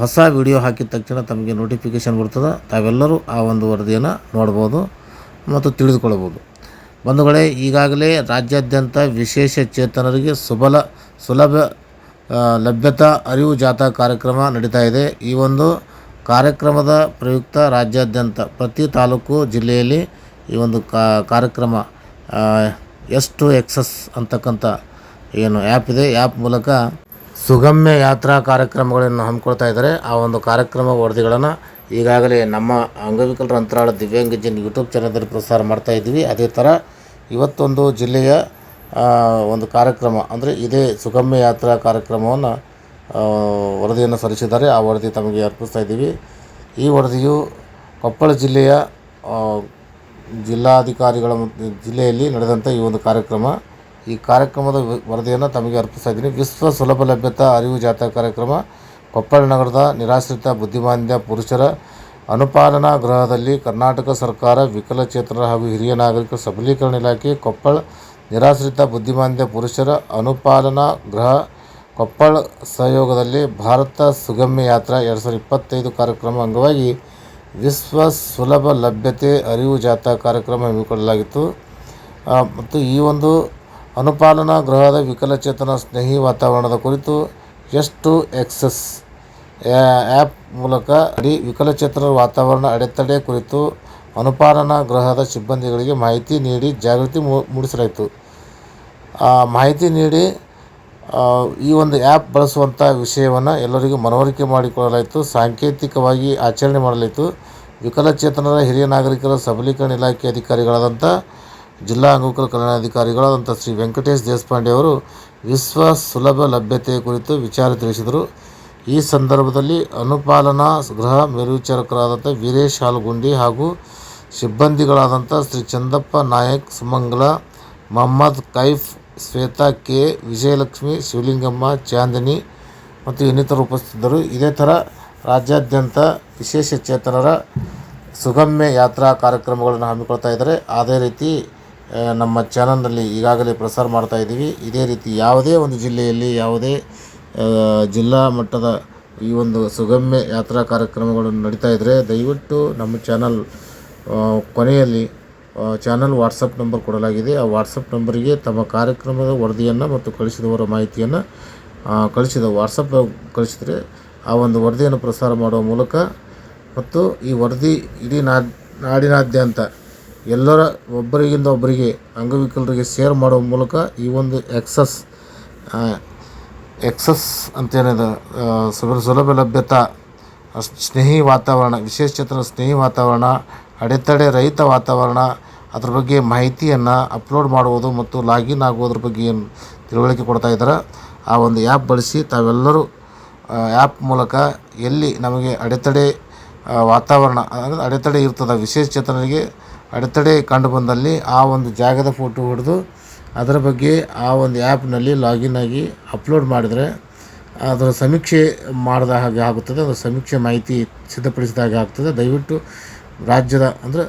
ಹೊಸ ವಿಡಿಯೋ ಹಾಕಿದ ತಕ್ಷಣ ತಮಗೆ ನೋಟಿಫಿಕೇಷನ್ ಬರ್ತದೆ. ತಾವೆಲ್ಲರೂ ಆ ಒಂದು ವರದಿಯನ್ನು ನೋಡ್ಬೋದು ಮತ್ತು ತಿಳಿದುಕೊಳ್ಳಬಹುದು. ಬಂಧುಗಳೇ, ಈಗಾಗಲೇ ರಾಜ್ಯಾದ್ಯಂತ ವಿಶೇಷ ಚೇತನರಿಗೆ ಸುಬಲ, ಸುಲಭ ಲಭ್ಯತಾ, ಅರಿವು ಜಾಥಾ ಕಾರ್ಯಕ್ರಮ ನಡೀತಾ ಇದೆ. ಈ ಒಂದು ಕಾರ್ಯಕ್ರಮದ ಪ್ರಯುಕ್ತ ರಾಜ್ಯಾದ್ಯಂತ ಪ್ರತಿ ತಾಲೂಕು ಜಿಲ್ಲೆಯಲ್ಲಿ ಈ ಒಂದು ಕಾರ್ಯಕ್ರಮ ಎಸ್ ಟು ಎಕ್ಸಸ್ ಅಂತಕ್ಕಂಥ ಏನು ಆ್ಯಪ್ ಇದೆ. ಆ್ಯಪ್ ಮೂಲಕ ಸುಗಮ್ಯ ಯಾತ್ರಾ ಕಾರ್ಯಕ್ರಮಗಳನ್ನು ಹಮ್ಮಿಕೊಳ್ತಾ ಇದ್ದಾರೆ. ಆ ಒಂದು ಕಾರ್ಯಕ್ರಮ ವರದಿಗಳನ್ನು ಈಗಾಗಲೇ ನಮ್ಮ ಅಂಗವಿಕಲರ ಅಂತರಾಳ ದಿವ್ಯಾಂಗಜನ್ ಯೂಟ್ಯೂಬ್ ಚಾನಲ್ದಲ್ಲಿ ಪ್ರಸಾರ ಮಾಡ್ತಾ ಇದ್ವಿ ಅದೇ ಥರ ಇವತ್ತೊಂದು ಜಿಲ್ಲೆಯ ಒಂದು ಕಾರ್ಯಕ್ರಮ, ಅಂದರೆ ಇದೇ ಸುಗಮ್ಯ ಯಾತ್ರಾ ಕಾರ್ಯಕ್ರಮವನ್ನು ವರದಿಯನ್ನು ಸಲ್ಲಿಸಿದ್ದಾರೆ. ಆ ವರದಿ ತಮಗೆ ಅರ್ಪಿಸ್ತಾ ಇದ್ದೀವಿ. ಈ ವರದಿಯು ಕೊಪ್ಪಳ ಜಿಲ್ಲೆಯ ಜಿಲ್ಲಾಧಿಕಾರಿಗಳ ಜಿಲ್ಲೆಯಲ್ಲಿ ನಡೆದಂಥ ಈ ಒಂದು ಕಾರ್ಯಕ್ರಮ. ಈ ಕಾರ್ಯಕ್ರಮದ ವರದಿಯನ್ನು ತಮಗೆ ಅರ್ಪಿಸ್ತಾ ಇದ್ದೀನಿ. ವಿಶ್ವ ಸುಲಭ ಲಭ್ಯತಾ ಅರಿವು ಜಾಥಾ ಕಾರ್ಯಕ್ರಮ ಕೊಪ್ಪಳ ನಗರದ ನಿರಾಶ್ರಿತ ಬುದ್ಧಿಮಾಂದ್ಯ ಪುರುಷರ ಅನುಪಾಲನಾ ಗೃಹದಲ್ಲಿ ಕರ್ನಾಟಕ ಸರ್ಕಾರ ವಿಕಲಚೇತನರ ಹಾಗೂ ಹಿರಿಯ ನಾಗರಿಕ ಸಬಲೀಕರಣ ಇಲಾಖೆ, ಕೊಪ್ಪಳ ನಿರಾಶ್ರಿತ ಬುದ್ಧಿಮಾಂದ್ಯ ಪುರುಷರ ಅನುಪಾಲನಾ ಗೃಹ, ಕೊಪ್ಪಳ ಸಹಯೋಗದಲ್ಲಿ ಭಾರತ ಸುಗಮ್ಯ ಯಾತ್ರಾ ಎರಡು ಸಾವಿರದ ಇಪ್ಪತ್ತೈದು ಕಾರ್ಯಕ್ರಮ ಅಂಗವಾಗಿ ವಿಶ್ವ ಸುಲಭ ಲಭ್ಯತೆ ಅರಿವು ಜಾಥಾ ಕಾರ್ಯಕ್ರಮ ಹಮ್ಮಿಕೊಳ್ಳಲಾಗಿತ್ತು. ಮತ್ತು ಈ ಒಂದು ಅನುಪಾಲನಾ ಗೃಹದ ವಿಕಲಚೇತನ ಸ್ನೇಹಿ ವಾತಾವರಣದ ಕುರಿತು ಎಷ್ಟು ಎಕ್ಸಸ್ ಆ್ಯಪ್ ಮೂಲಕ ಅಡಿ ವಿಕಲಚೇತನರ ವಾತಾವರಣ ಅಡೆತಡೆ ಕುರಿತು ಅನುಪಾಲನಾ ಗೃಹದ ಸಿಬ್ಬಂದಿಗಳಿಗೆ ಮಾಹಿತಿ ನೀಡಿ ಜಾಗೃತಿ ಮೂಡಿಸಲಾಯಿತು. ಮಾಹಿತಿ ನೀಡಿ ಈ ಒಂದು ಆ್ಯಪ್ ಬಳಸುವಂಥ ವಿಷಯವನ್ನು ಎಲ್ಲರಿಗೂ ಮನವರಿಕೆ ಮಾಡಿಕೊಳ್ಳಲಾಯಿತು. ಸಾಂಕೇತಿಕವಾಗಿ ಆಚರಣೆ ಮಾಡಲಾಯಿತು. ವಿಕಲಚೇತನರ ಹಿರಿಯ ನಾಗರಿಕರ ಸಬಲೀಕರಣ ಇಲಾಖೆ ಅಧಿಕಾರಿಗಳಾದಂಥ ಜಿಲ್ಲಾ ಅಂಗವಿಕಲ ಕಲ್ಯಾಣಾಧಿಕಾರಿಗಳಾದಂಥ ಶ್ರೀ ವೆಂಕಟೇಶ್ ದೇಶಪಾಂಡೆ ಅವರು ವಿಶ್ವ ಸುಲಭ ಲಭ್ಯತೆ ಕುರಿತು ವಿಚಾರ ತಿಳಿಸಿದರು. ಈ ಸಂದರ್ಭದಲ್ಲಿ ಅನುಪಾಲನಾ ಗೃಹ ಮೇಲ್ವಿಚಾರಕರಾದಂಥ ವೀರೇಶ್ ಹಾಲ್ಗುಂಡಿ ಹಾಗೂ ಸಿಬ್ಬಂದಿಗಳಾದಂಥ ಶ್ರೀ ಚಂದಪ್ಪ ನಾಯಕ್, ಸುಮಂಗಲ, ಮೊಹಮ್ಮದ್ ಕೈಫ್, ಶ್ವೇತಾ ಕೆ, ವಿಜಯಲಕ್ಷ್ಮಿ, ಶಿವಲಿಂಗಮ್ಮ, ಚಾಂದಿನಿ ಮತ್ತು ಇನ್ನಿತರರು ಉಪಸ್ಥಿತರು ಇದೇ ಥರ ರಾಜ್ಯಾದ್ಯಂತ ವಿಶೇಷ ಚೇತನರ ಸುಗಮ್ಯ ಯಾತ್ರಾ ಕಾರ್ಯಕ್ರಮಗಳನ್ನು ಹಮ್ಮಿಕೊಳ್ತಾ ಇದ್ದಾರೆ. ಅದೇ ರೀತಿ ನಮ್ಮ ಚಾನಲ್ನಲ್ಲಿ ಈಗಾಗಲೇ ಪ್ರಸಾರ ಮಾಡ್ತಾ ಇದ್ದೀವಿ. ಇದೇ ರೀತಿ ಯಾವುದೇ ಒಂದು ಜಿಲ್ಲೆಯಲ್ಲಿ ಯಾವುದೇ ಜಿಲ್ಲಾ ಮಟ್ಟದ ಈ ಒಂದು ಸುಗಮ್ಯ ಯಾತ್ರಾ ಕಾರ್ಯಕ್ರಮಗಳು ನಡೀತಾ ಇದ್ದರೆ ದಯವಿಟ್ಟು ನಮ್ಮ ಚಾನಲ್ ಕೊನೆಯಲ್ಲಿ ಚಾನಲ್ ವಾಟ್ಸಪ್ ನಂಬರ್ ಕೊಡಲಾಗಿದೆ. ಆ ವಾಟ್ಸಪ್ ನಂಬರಿಗೆ ತಮ್ಮ ಕಾರ್ಯಕ್ರಮದ ವರದಿಯನ್ನು ಮತ್ತು ಕಳಿಸಿದವರ ಮಾಹಿತಿಯನ್ನು ಕಳಿಸಿದ ವಾಟ್ಸಪ್ ಕಳಿಸಿದರೆ ಆ ಒಂದು ವರದಿಯನ್ನು ಪ್ರಸಾರ ಮಾಡುವ ಮೂಲಕ ಮತ್ತು ಈ ವರದಿ ಇಡೀ ನಾಡಿನಾದ್ಯಂತ ಎಲ್ಲರ ಒಬ್ಬರಿಗಿಂದ ಒಬ್ಬರಿಗೆ, ಅಂಗವಿಕಲರಿಗೆ ಸೇರ್ ಮಾಡುವ ಮೂಲಕ ಈ ಒಂದು ಎಕ್ಸಸ್ ಎಕ್ಸಸ್ ಅಂತೇನಿದೆ ಸುಲಭ ಲಭ್ಯತಾ, ಸ್ನೇಹಿ ವಾತಾವರಣ, ವಿಶೇಷ ಸ್ನೇಹಿ ವಾತಾವರಣ, ಅಡೆತಡೆ ರಹಿತ ವಾತಾವರಣ, ಅದ್ರ ಬಗ್ಗೆ ಮಾಹಿತಿಯನ್ನು ಅಪ್ಲೋಡ್ ಮಾಡುವುದು ಮತ್ತು ಲಾಗಿನ್ ಆಗುವುದ್ರ ಬಗ್ಗೆ ಏನು ತಿಳುವಳಿಕೆ ಕೊಡ್ತಾ ಇದ್ದಾರೆ, ಆ ಒಂದು ಆ್ಯಪ್ ಬಳಸಿ ತಾವೆಲ್ಲರೂ ಆ್ಯಪ್ ಮೂಲಕ ಎಲ್ಲಿ ನಮಗೆ ಅಡೆತಡೆ ವಾತಾವರಣ, ಅಂದರೆ ಅಡೆತಡೆ ಇರ್ತದೆ, ವಿಶೇಷ ಚೇತನರಿಗೆ ಅಡೆತಡೆ ಕಂಡು ಬಂದಲ್ಲಿ ಆ ಒಂದು ಜಾಗದ ಫೋಟೋ ಹೊಡೆದು ಅದರ ಬಗ್ಗೆ ಆ ಒಂದು ಆ್ಯಪ್ನಲ್ಲಿ ಲಾಗಿನ್ ಆಗಿ ಅಪ್ಲೋಡ್ ಮಾಡಿದರೆ ಅದರ ಸಮೀಕ್ಷೆ ಮಾಡಿದ ಹಾಗೆ ಆಗುತ್ತದೆ. ಅದರ ಸಮೀಕ್ಷೆ ಮಾಹಿತಿ ಸಿದ್ಧಪಡಿಸಿದ ಹಾಗೆ ಆಗ್ತದೆ. ದಯವಿಟ್ಟು ರಾಜ್ಯದ ಅಂದರೆ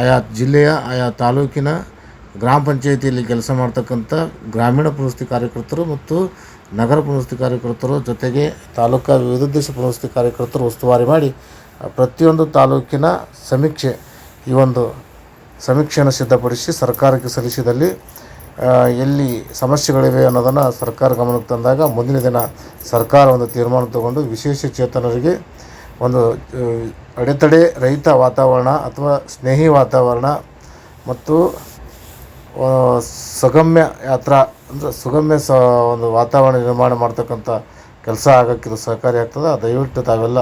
ಆಯಾ ಜಿಲ್ಲೆಯ, ಆಯಾ ತಾಲೂಕಿನ ಗ್ರಾಮ ಪಂಚಾಯಿತಿಯಲ್ಲಿ ಕೆಲಸ ಮಾಡ್ತಕ್ಕಂಥ ಗ್ರಾಮೀಣ ಪುನಸ್ತಿ ಕಾರ್ಯಕರ್ತರು ಮತ್ತು ನಗರ ಪುನಸ್ತಿ ಕಾರ್ಯಕರ್ತರು ಜೊತೆಗೆ ತಾಲೂಕಾ ದೇಶ ಪುನಸ್ತಿ ಕಾರ್ಯಕರ್ತರು ಉಸ್ತುವಾರಿ ಮಾಡಿ ಪ್ರತಿಯೊಂದು ತಾಲೂಕಿನ ಸಮೀಕ್ಷೆ ಈ ಒಂದು ಸಮೀಕ್ಷೆಯನ್ನು ಸಿದ್ಧಪಡಿಸಿ ಸರ್ಕಾರಕ್ಕೆ ಸಲ್ಲಿಸಿದಲ್ಲಿ ಎಲ್ಲಿ ಸಮಸ್ಯೆಗಳಿವೆ ಅನ್ನೋದನ್ನು ಸರ್ಕಾರ ಗಮನಕ್ಕೆ ತಂದಾಗ ಮುಂದಿನ ದಿನ ಸರ್ಕಾರ ಒಂದು ತೀರ್ಮಾನ ತಗೊಂಡು ವಿಶೇಷ ಚೇತನರಿಗೆ ಒಂದು ಅಡೆತಡೆ ರಹಿತ ವಾತಾವರಣ ಅಥವಾ ಸ್ನೇಹಿ ವಾತಾವರಣ ಮತ್ತು ಸುಗಮ್ಯ ಯಾತ್ರಾ ಅಂದರೆ ಸುಗಮ್ಯ ಸ, ಒಂದು ವಾತಾವರಣ ನಿರ್ಮಾಣ ಮಾಡ್ತಕ್ಕಂಥ ಕೆಲಸ ಆಗೋಕ್ಕೆ ಇದು ಸಹಕಾರಿಯಾಗ್ತದೆ ದಯವಿಟ್ಟು ತಾವೆಲ್ಲ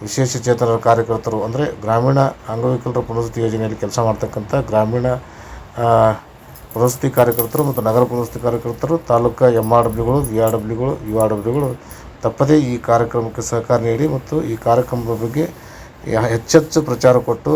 ವಿಶೇಷ ಚೇತನರ ಕಾರ್ಯಕರ್ತರು ಅಂದರೆ ಗ್ರಾಮೀಣ ಅಂಗವಿಕಲರ ಪುನರ್ವಸತಿ ಯೋಜನೆಯಲ್ಲಿ ಕೆಲಸ ಮಾಡ್ತಕ್ಕಂಥ ಗ್ರಾಮೀಣ ಪುನರ್ವಸತಿ ಕಾರ್ಯಕರ್ತರು ಮತ್ತು ನಗರ ಪುನರ್ವಸತಿ ಕಾರ್ಯಕರ್ತರು, ತಾಲೂಕು ಎಂ ಆರ್ ಡಬ್ಲ್ಯೂಗಳು ವಿ ಆರ್ ಡಬ್ಲ್ಯೂಗಳು ಯು ಆರ್ ಡಬ್ಲ್ಯೂಗಳು ತಪ್ಪದೇ ಈ ಕಾರ್ಯಕ್ರಮಕ್ಕೆ ಸಹಕಾರ ನೀಡಿ ಮತ್ತು ಈ ಕಾರ್ಯಕ್ರಮದ ಬಗ್ಗೆ ಹೆಚ್ಚೆಚ್ಚು ಪ್ರಚಾರ ಕೊಟ್ಟು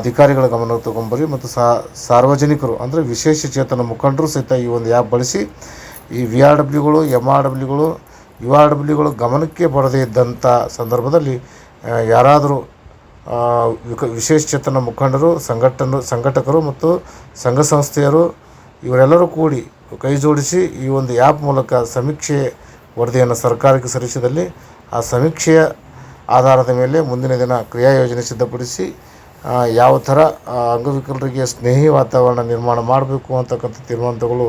ಅಧಿಕಾರಿಗಳ ಗಮನ ತಗೊಂಬರಿ ಮತ್ತು ಸಾರ್ವಜನಿಕರು ಅಂದರೆ ವಿಶೇಷ ಚೇತನ ಮುಖಂಡರು ಸಹಿತ ಈ ಒಂದು ಆ್ಯಪ್ ಬಳಸಿ ಈ ವಿ ಆರ್ ಡಬ್ಲ್ಯೂಗಳು ಎಂ ಆರ್ ಡಬ್ಲ್ಯೂಗಳು ಯು ಆರ್ ಗಮನಕ್ಕೆ ಬರದೇ ಇದ್ದಂಥ ಸಂದರ್ಭದಲ್ಲಿ ಯಾರಾದರೂ ವಿಶೇಷ ಚೇತನ ಮುಖಂಡರು, ಸಂಘಟನೆ, ಸಂಘಟಕರು ಮತ್ತು ಸಂಘ ಸಂಸ್ಥೆಯರು, ಇವರೆಲ್ಲರೂ ಕೂಡಿ ಕೈ ಜೋಡಿಸಿ ಈ ಒಂದು ಆ್ಯಪ್ ಮೂಲಕ ಸಮೀಕ್ಷೆ ವರದಿಯನ್ನು ಸರ್ಕಾರಕ್ಕೆ ಸಲ್ಲಿಸಿದಲ್ಲಿ ಆ ಸಮೀಕ್ಷೆಯ ಆಧಾರದ ಮೇಲೆ ಮುಂದಿನ ದಿನ ಕ್ರಿಯಾ ಯೋಜನೆ ಸಿದ್ಧಪಡಿಸಿ ಯಾವ ಥರ ಅಂಗವಿಕಲರಿಗೆ ಸ್ನೇಹಿ ವಾತಾವರಣ ನಿರ್ಮಾಣ ಮಾಡಬೇಕು ಅಂತಕ್ಕಂಥ ತೀರ್ಮಾನಗಳು ತಗೊಳ್ಳು,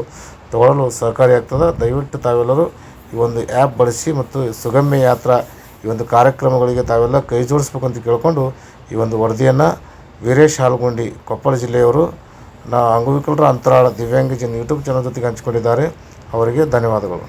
ತಗೊಳ್ಳಲು ಸಹಕಾರಿಯಾಗ್ತದೆ. ದಯವಿಟ್ಟು ತಾವೆಲ್ಲರೂ ಈ ಒಂದು ಆ್ಯಪ್ ಬಳಸಿ ಮತ್ತು ಸುಗಮ್ಯ ಯಾತ್ರಾ ಈ ಒಂದು ಕಾರ್ಯಕ್ರಮಗಳಿಗೆ ತಾವೆಲ್ಲ ಕೈ ಜೋಡಿಸ್ಬೇಕು ಅಂತ ಕೇಳಿಕೊಂಡು ಈ ಒಂದು ವರದಿಯನ್ನು ವೀರೇಶ್ ಹಾಲ್ಗುಂಡಿ ಕೊಪ್ಪಳ ಜಿಲ್ಲೆಯವರು, ನಾ ಅಂಗವಿಕಲರ ಅಂತರಾಳ ದಿವ್ಯಾಂಗಜನ್ ಯೂಟ್ಯೂಬ್ ಚಾನಲ್ ಜೊತೆಗೆ ಹಂಚಿಕೊಂಡಿದ್ದಾರೆ. ಅವರಿಗೆ ಧನ್ಯವಾದಗಳು.